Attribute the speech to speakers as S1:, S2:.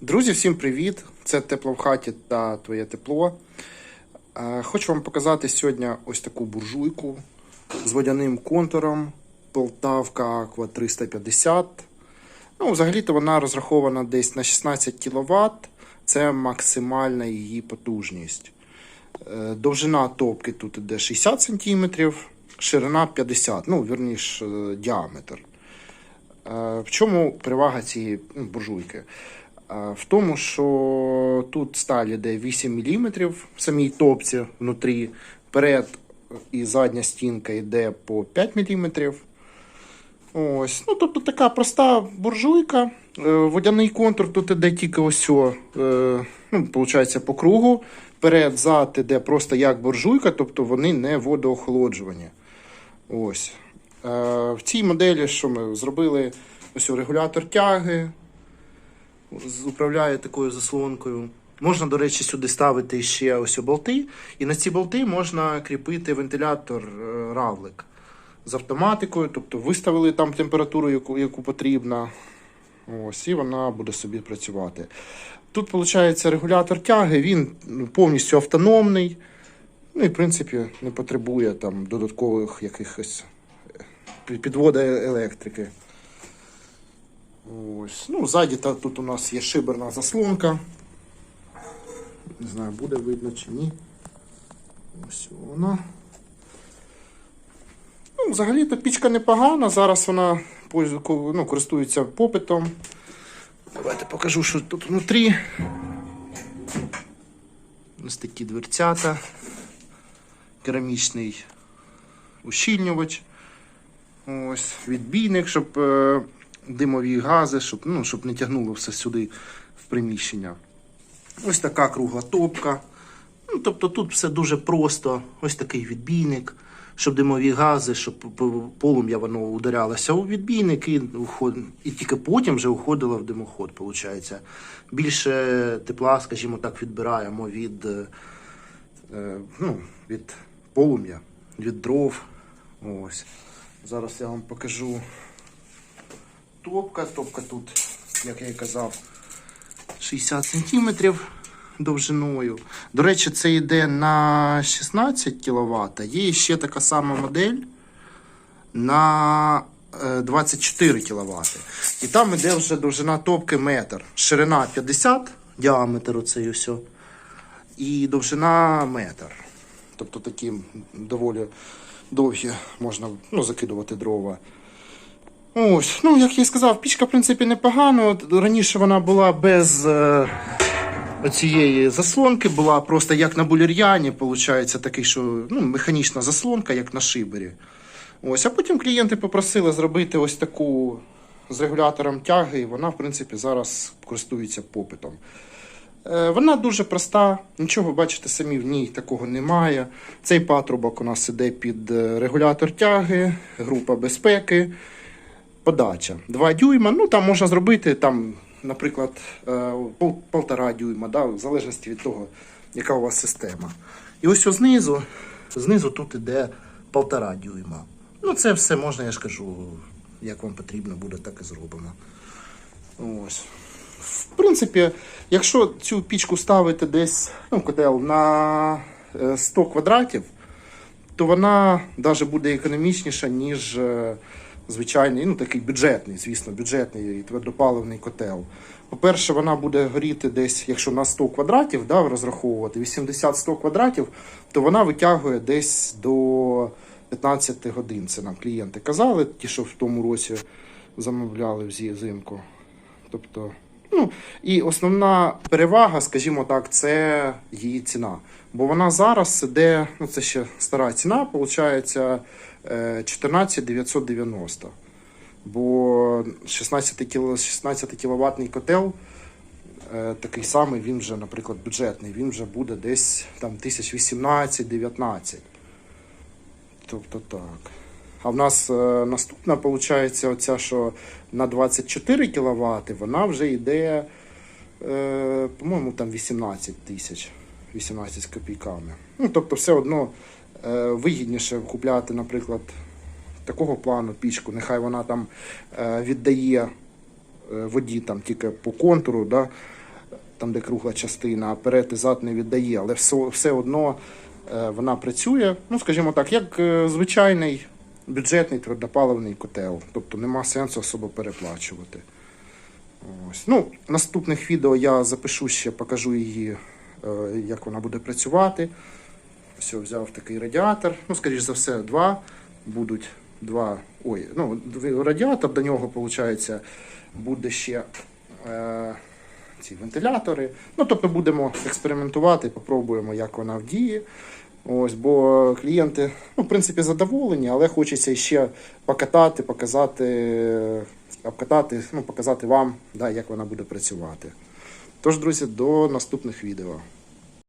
S1: Друзі, всім привіт! Це тепло в хаті та твоє тепло. Е, Хочу вам показати сьогодні ось таку буржуйку з водяним контуром Полтавка Aqua 350. Ну, взагалі-то вона розрахована десь на 16 кВт. Це максимальна її потужність. Е, Довжина топки тут іде 60 см, ширина 50 ну, вірніш, е, діаметр. Е, В чому перевага цієї ну, буржуйки? В тому, що тут сталь йде 8 мм в самій топці внутрі, перед і задня стінка йде по 5 мм. Ось. Ну, тобто така проста буржуйка. Е, Водяний контур тут іде тільки ось, о, е, ну, виходить, по кругу. Перед, зад іде просто як буржуйка, тобто вони не водоохолоджувані. Ось. Е, В цій моделі, що ми зробили, ось регулятор тяги, управляє такою заслонкою. Можна, до речі, сюди ставити ще ось болти. І на ці болти можна кріпити вентилятор е, равлик з автоматикою, тобто виставили там температуру, яку, яку потрібно. Ось, і вона буде собі працювати. Тут, виходить, регулятор тяги, він ну, повністю автономний. Ну і, в принципі, не потребує там додаткових якихось е, підвода електрики. Ось. Ну, ззаді тут у нас є шиберна заслонка. Не знаю, буде видно чи ні. Ось вона. Ну, взагалі-то пічка непогана. Зараз вона ну, користується попитом. Давайте покажу, що тут внутрі. Ось такі дверцята. Керамічний ущільнювач. Ось, відбійник, щоб е, димові гази, щоб, ну, щоб не тягнуло все сюди в приміщення. Ось така кругла топка. Ну, тобто тут все дуже просто. Ось такий відбійник, щоб димові гази, щоб полум'я воно ударялося у відбійник і, і тільки потім вже уходило в димоход. Виходить. Більше тепла, скажімо так, відбираємо від, е, е, ну, від полум'я, від дров. Ось. Зараз я вам покажу топка. Топка тут, як я і казав, 60 сантиметрів довжиною. До речі, це йде на 16 кВт. Є ще така сама модель на е, 24 кВт. І там йде вже довжина топки метр. Ширина 50, діаметр оцей все. І довжина метр. Тобто такі доволі довгі можна ну, закидувати дрова. Ось, ну як я і сказав, пічка в принципі непогана. Раніше вона була без е, цієї заслонки, була просто як на булір'яні, виходить, такий, що ну, механічна заслонка, як на шибері. Ось, а потім клієнти попросили зробити ось таку з регулятором тяги, і вона, в принципі, зараз користується попитом. Е, Вона дуже проста, нічого, бачите, самі в ній такого немає. Цей патрубок у нас іде під е, регулятор тяги, група безпеки, подача. 2 дюйма. Ну там можна зробити, там, наприклад, е, пол- полтора дюйма, да, в залежності від того, яка у вас система. І ось знизу, знизу тут іде полтора дюйма. Ну, це все можна, я ж кажу, як вам потрібно буде, так і зробимо. Ось. В принципі, якщо цю пічку ставити десь ну, котел на е, 100 квадратів, то вона навіть буде економічніша, ніж е, звичайний, ну такий бюджетний, звісно, бюджетний твердопаливний котел. По-перше, вона буде горіти десь, якщо на 100 квадратів да, розраховувати, 80-100 квадратів, то вона витягує десь до 15 годин. Це нам клієнти казали, ті, що в тому році замовляли взимку. Тобто, ну, і основна перевага, скажімо так, це її ціна. Бо вона зараз іде, ну це ще стара ціна, виходить 14 990. Бо 16 кіл- 16 кіловатний котел е, такий самий, він вже, наприклад, бюджетний, він вже буде десь там 1018-19. Тобто так. А в нас е, наступна, виходить, оця, що на 24 кВт, вона вже йде, е, по-моєму, там 18 тисяч, 18 з копійками. Ну, тобто, все одно вигідніше купляти, наприклад, такого плану пічку. Нехай вона там е, віддає е, воді там тільки по контуру, да, там, де кругла частина, а перед і зад не віддає, але все, все одно е, вона працює, ну, скажімо так, як е, звичайний бюджетний твердопаливний котел. Тобто нема сенсу особо переплачувати. Ось. Ну, наступних відео я запишу ще, покажу її, е, як вона буде працювати. Ось взяв такий радіатор. Ну, скоріш за все, два. Будуть два. Ой, ну, радіатор до нього, виходить, буде ще е, ці вентилятори. Ну, тобто будемо експериментувати, попробуємо, як вона вдіє. Ось, бо клієнти, ну, в принципі, задоволені, але хочеться ще покатати, показати, обкатати, ну, показати вам, да, як вона буде працювати. Тож, друзі, до наступних відео.